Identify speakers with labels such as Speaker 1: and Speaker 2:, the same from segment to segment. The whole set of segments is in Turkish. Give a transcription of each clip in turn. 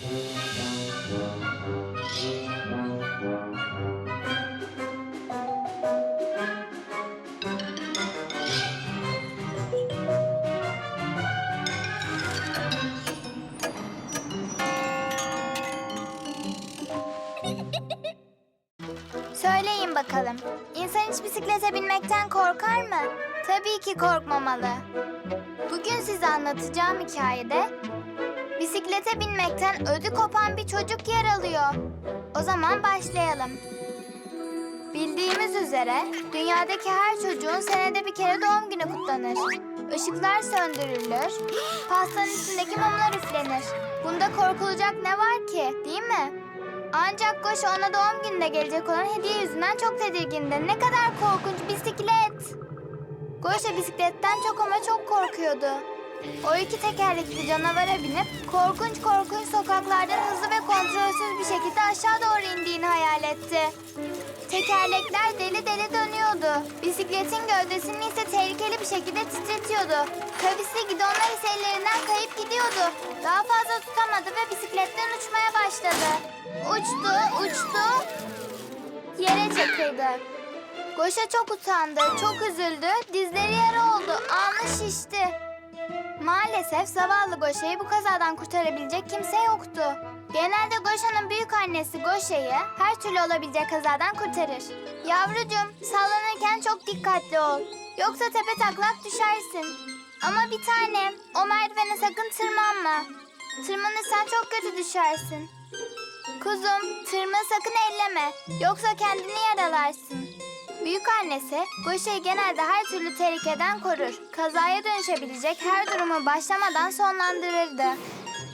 Speaker 1: Söyleyin bakalım. İnsan hiç bisiklete binmekten korkar mı? Tabii ki korkmamalı. Bugün size anlatacağım hikayede bisiklete binmekten ödü kopan bir çocuk yer alıyor. O zaman başlayalım. Bildiğimiz üzere dünyadaki her çocuğun senede bir kere doğum günü kutlanır. Işıklar söndürülür, pastanın üstündeki mumlar üflenir. Bunda korkulacak ne var ki, değil mi? Ancak Goşa ona doğum gününde gelecek olan hediye yüzünden çok tedirgindi. Ne kadar korkunç bisiklet. Goşa bisikletten çok ama çok korkuyordu. O iki tekerlekli canavara binip korkunç korkunç sokaklardan hızlı ve kontrolsüz bir şekilde aşağı doğru indiğini hayal etti. Tekerlekler deli deli dönüyordu. Bisikletin gövdesini ise tehlikeli bir şekilde titretiyordu. Kavisli gidonlar ise ellerinden kayıp gidiyordu. Daha fazla tutamadı ve bisikletten uçmaya başladı. Uçtu, uçtu, yere çakıldı. Goşa çok utandı, çok üzüldü, dizleri yara oldu, alnı şişti. Maalesef zavallı Goşa'yı bu kazadan kurtarabilecek kimse yoktu. Genelde Goşa'nın büyük annesi Goşa'yı her türlü olabilecek kazadan kurtarır. Yavrucuğum sallanırken çok dikkatli ol. Yoksa tepe taklak düşersin. Ama bir tanem o merdivene sakın tırmanma. Tırmanırsan çok kötü düşersin. Kuzum tırmanı sakın elleme. Yoksa kendini yaralarsın. Büyük annesi Goşa'yı genelde her türlü tehlikeden korur. Kazaya dönüşebilecek her durumu başlamadan sonlandırırdı.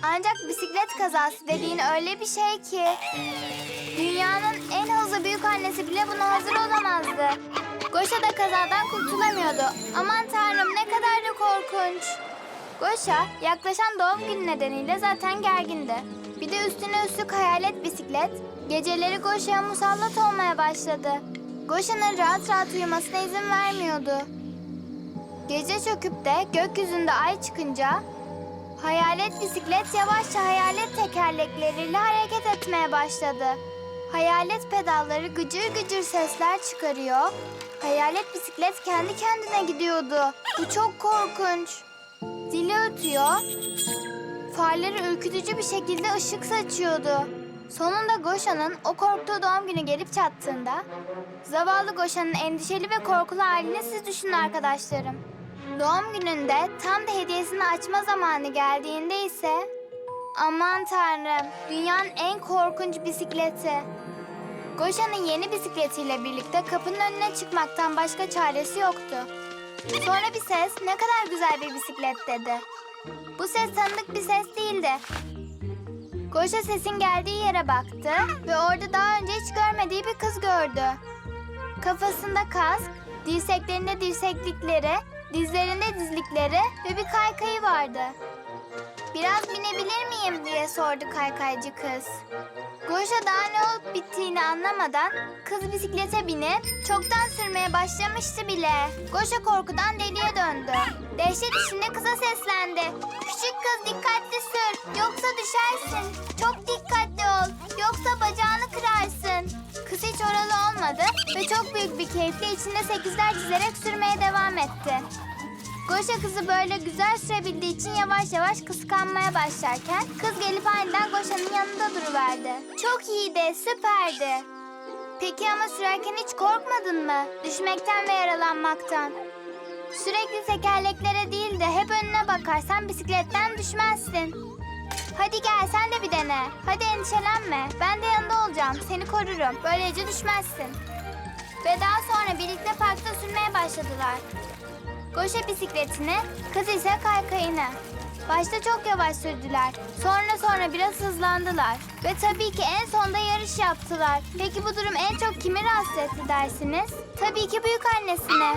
Speaker 1: Ancak bisiklet kazası dediğin öyle bir şey ki... Dünyanın en hızlı büyük annesi bile buna hazır olamazdı. Goşa da kazadan kurtulamıyordu. Aman tanrım ne kadar da korkunç. Goşa yaklaşan doğum günü nedeniyle zaten gergindi. Bir de üstüne üstlük hayalet bisiklet geceleri Goşa'ya musallat olmaya başladı. Goşa'nın rahat rahat uyumasına izin vermiyordu. Gece çöküp de gökyüzünde ay çıkınca hayalet bisiklet yavaşça hayalet tekerlekleriyle hareket etmeye başladı. Hayalet pedalları gıcır gıcır sesler çıkarıyor. Hayalet bisiklet kendi kendine gidiyordu. Bu çok korkunç. Zili ötüyor. Farları ürkütücü bir şekilde ışık saçıyordu. Sonunda Goşa'nın o korktuğu doğum günü gelip çattığında... Zavallı Goşa'nın endişeli ve korkulu halini siz düşünün arkadaşlarım. Doğum gününde tam da hediyesini açma zamanı geldiğinde ise... Aman tanrım, dünyanın en korkunç bisikleti. Goşa'nın yeni bisikletiyle birlikte kapının önüne çıkmaktan başka çaresi yoktu. Sonra bir ses ne kadar güzel bir bisiklet dedi. Bu ses tanıdık bir ses değildi. Goşa sesin geldiği yere baktı ve orada daha önce hiç görmediği bir kız gördü. Kafasında kask, dirseklerinde dirseklikleri, dizlerinde dizlikleri ve bir kaykayı vardı. Biraz binebilir miyim diye sordu kaykaycı kız. Goşa daha ne olup bittiğini anlamadan kız bisiklete binip çoktan sürmeye başlamıştı bile. Goşa korkudan deliye döndü. Dehşet içinde kıza seslendi. Küçük kız dikkatli sür düşersin. Çok dikkatli ol yoksa bacağını kırarsın. Kız hiç oralı olmadı ve çok büyük bir keyifle içinde sekizler çizerek sürmeye devam etti. Goşa kızı böyle güzel sürebildiği için yavaş yavaş kıskanmaya başlarken kız gelip aniden Goşa'nın yanında duruverdi. Çok iyiydi, süperdi. Peki ama sürerken hiç korkmadın mı? Düşmekten ve yaralanmaktan. Sürekli tekerleklere değil de hep önüne bakarsan bisikletten düşmezsin. Hadi gel sen de bir dene. Hadi endişelenme. Ben de yanında olacağım. Seni korurum. Böylece düşmezsin. Ve daha sonra birlikte parkta sürmeye başladılar. Goşa bisikletini, kız ise kaykayını. Başta çok yavaş sürdüler. Sonra sonra biraz hızlandılar. Ve tabii ki en sonda yarış yaptılar. Peki bu durum en çok kimi rahatsız etti dersiniz? Tabii ki büyük annesine.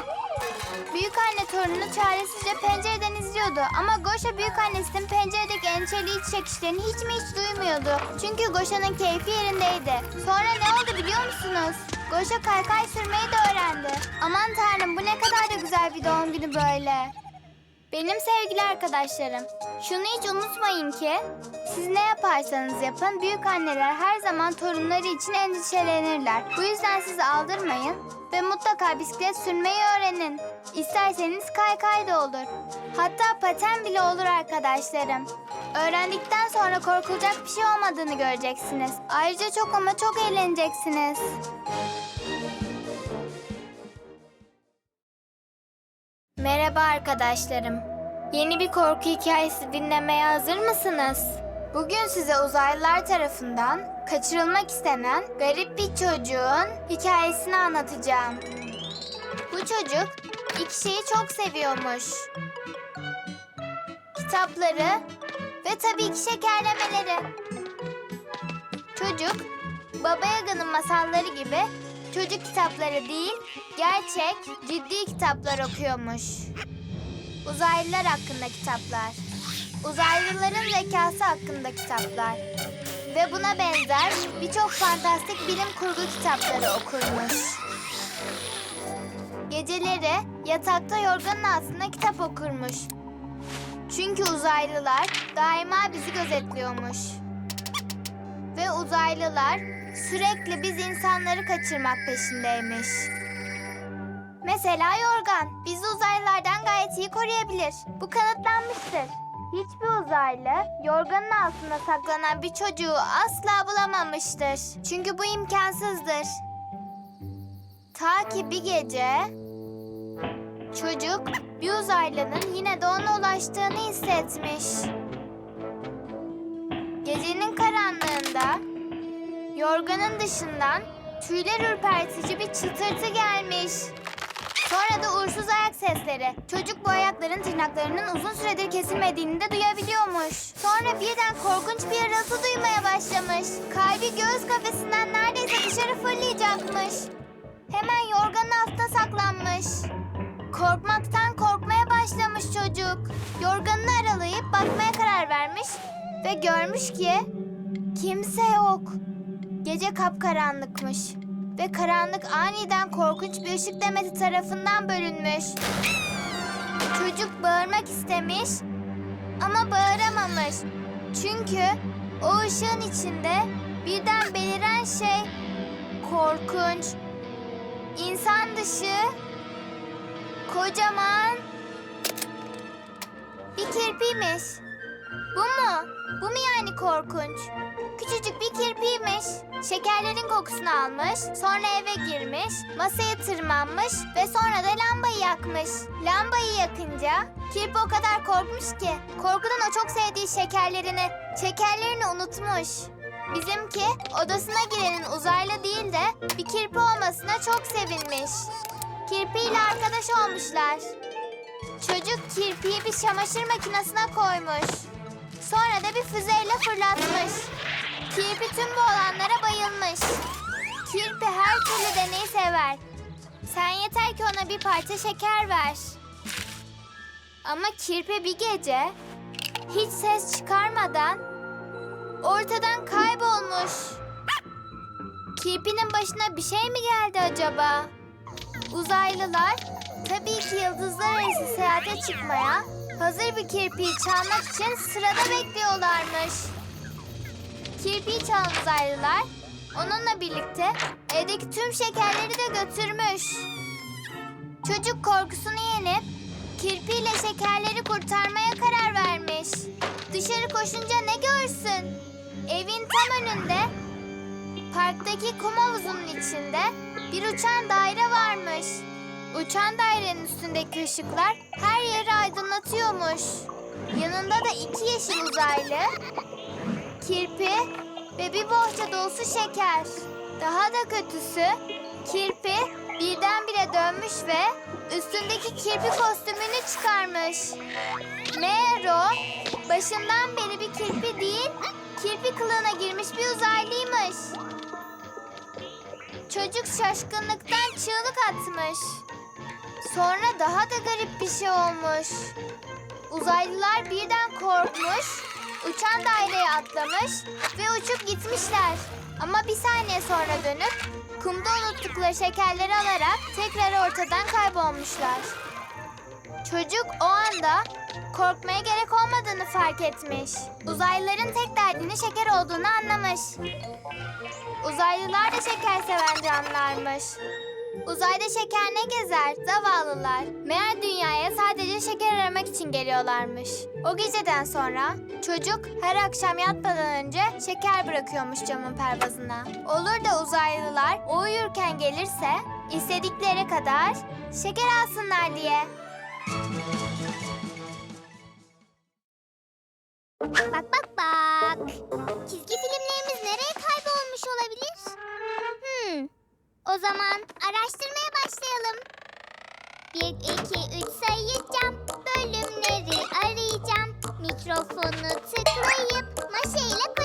Speaker 1: Büyük anne torununu çaresizce pencereden izliyordu. Ama Goşa büyük annesinin penceredeki endişeli iç çekişlerini hiç mi hiç duymuyordu. Çünkü Goşa'nın keyfi yerindeydi. Sonra ne oldu biliyor musunuz? Goşa kaykay sürmeyi de öğrendi. Aman tanrım bu ne kadar da güzel bir doğum günü böyle. Benim sevgili arkadaşlarım, şunu hiç unutmayın ki Siz ne yaparsanız yapın büyük anneler her zaman torunları için endişelenirler. Bu yüzden sizi aldırmayın ve mutlaka bisiklet sürmeyi öğrenin. İsterseniz kaykay da olur. Hatta paten bile olur arkadaşlarım. Öğrendikten sonra korkulacak bir şey olmadığını göreceksiniz. Ayrıca çok ama çok eğleneceksiniz. Merhaba arkadaşlarım. Yeni bir korku hikayesi dinlemeye hazır mısınız? Bugün size uzaylılar tarafından kaçırılmak istenen garip bir çocuğun hikayesini anlatacağım. Bu çocuk iki şeyi çok seviyormuş. Kitapları ve tabii ki şekerlemeleri. Çocuk, Baba Yaga'nın masalları gibi çocuk kitapları değil, gerçek, ciddi kitaplar okuyormuş. Uzaylılar hakkında kitaplar. Uzaylıların zekası hakkında kitaplar. Ve buna benzer birçok fantastik bilim kurgu kitapları okurmuş. Geceleri yatakta yorganın altında kitap okurmuş. Çünkü uzaylılar daima bizi gözetliyormuş. Ve uzaylılar sürekli biz insanları kaçırmak peşindeymiş. Mesela yorgan bizi uzaylılardan gayet iyi koruyabilir. Bu kanıtlanmıştır. Hiçbir uzaylı yorganın altında saklanan bir çocuğu asla bulamamıştır. Çünkü bu imkansızdır. Ta ki bir gece çocuk bir uzaylının yine de ona ulaştığını hissetmiş. Gecenin karanlığında yorganın dışından tüyler ürpertici bir çıtırtı gelmiş. Sonra da uğursuz ayak sesleri. Çocuk bu ayakların tırnaklarının uzun süredir kesilmediğini de duyabiliyormuş. Sonra birden korkunç bir yarıltı duymaya başlamış. Kalbi göğüs kafesinden neredeyse dışarı fırlayacakmış. Hemen yorganın altına saklanmış. Korkmaktan korkmaya başlamış çocuk. Yorganını aralayıp bakmaya karar vermiş ve görmüş ki kimse yok. Gece kapkaranlıkmış ve karanlık aniden korkunç bir ışık demeti tarafından bölünmüş. Çocuk bağırmak istemiş ama bağıramamış. Çünkü o ışığın içinde birden beliren şey korkunç, insan dışı, kocaman bir kirpiymiş. Bu mu? Bu mu yani korkunç? Küçücük bir kirpiymiş. Şekerlerin kokusunu almış, sonra eve girmiş, masaya tırmanmış ve sonra da lambayı yakmış. Lambayı yakınca kirpi o kadar korkmuş ki korkudan o çok sevdiği şekerlerini, şekerlerini unutmuş. Bizimki odasına girenin uzaylı değil de bir kirpi olmasına çok sevinmiş. Kirpi ile arkadaş olmuşlar. Çocuk kirpiyi bir çamaşır makinesine koymuş. Sonra da bir füzeyle fırlatmış. Kirpi tüm bu olanlara bayılmış. Kirpi her türlü deneyi sever. Sen yeter ki ona bir parça şeker ver. Ama kirpi bir gece hiç ses çıkarmadan ortadan kaybolmuş. Kirpinin başına bir şey mi geldi acaba? Uzaylılar tabii ki yıldızlar arası seyahate çıkmaya hazır bir kirpiyi çalmak için sırada bekliyorlarmış. Kirpiyi çalan uzaylılar onunla birlikte evdeki tüm şekerleri de götürmüş. Çocuk korkusunu yenip kirpiyle şekerleri kurtarmaya karar vermiş. Dışarı koşunca ne görsün? Evin tam önünde parktaki kum havuzunun içinde bir uçan daire varmış. Uçan dairenin üstündeki ışıklar her yeri aydınlatıyormuş. Yanında da iki yeşil uzaylı, kirpi ve bir bohça dolusu şeker. Daha da kötüsü kirpi birdenbire dönmüş ve üstündeki kirpi kostümünü çıkarmış. Meğer o başından beri bir kirpi değil, kirpi kılığına girmiş bir uzaylıymış. Çocuk şaşkınlıktan çığlık atmış. Sonra daha da garip bir şey olmuş. Uzaylılar birden korkmuş, uçan daireye atlamış ve uçup gitmişler. Ama bir saniye sonra dönüp kumda unuttukları şekerleri alarak tekrar ortadan kaybolmuşlar. Çocuk o anda korkmaya gerek olmadığını fark etmiş. Uzaylıların tek derdinin şeker olduğunu anlamış. Uzaylılar da şeker seven canlılarmış. Uzayda şeker ne gezer? Zavallılar. Meğer dünyaya sadece şeker aramak için geliyorlarmış. O geceden sonra çocuk her akşam yatmadan önce şeker bırakıyormuş camın pervazına. Olur da uzaylılar o uyurken gelirse istedikleri kadar şeker alsınlar diye.
Speaker 2: O zaman araştırmaya başlayalım. 1, 2, 3 sayacağım. Bölümleri arayacağım. Mikrofonu tıklayıp maşeyle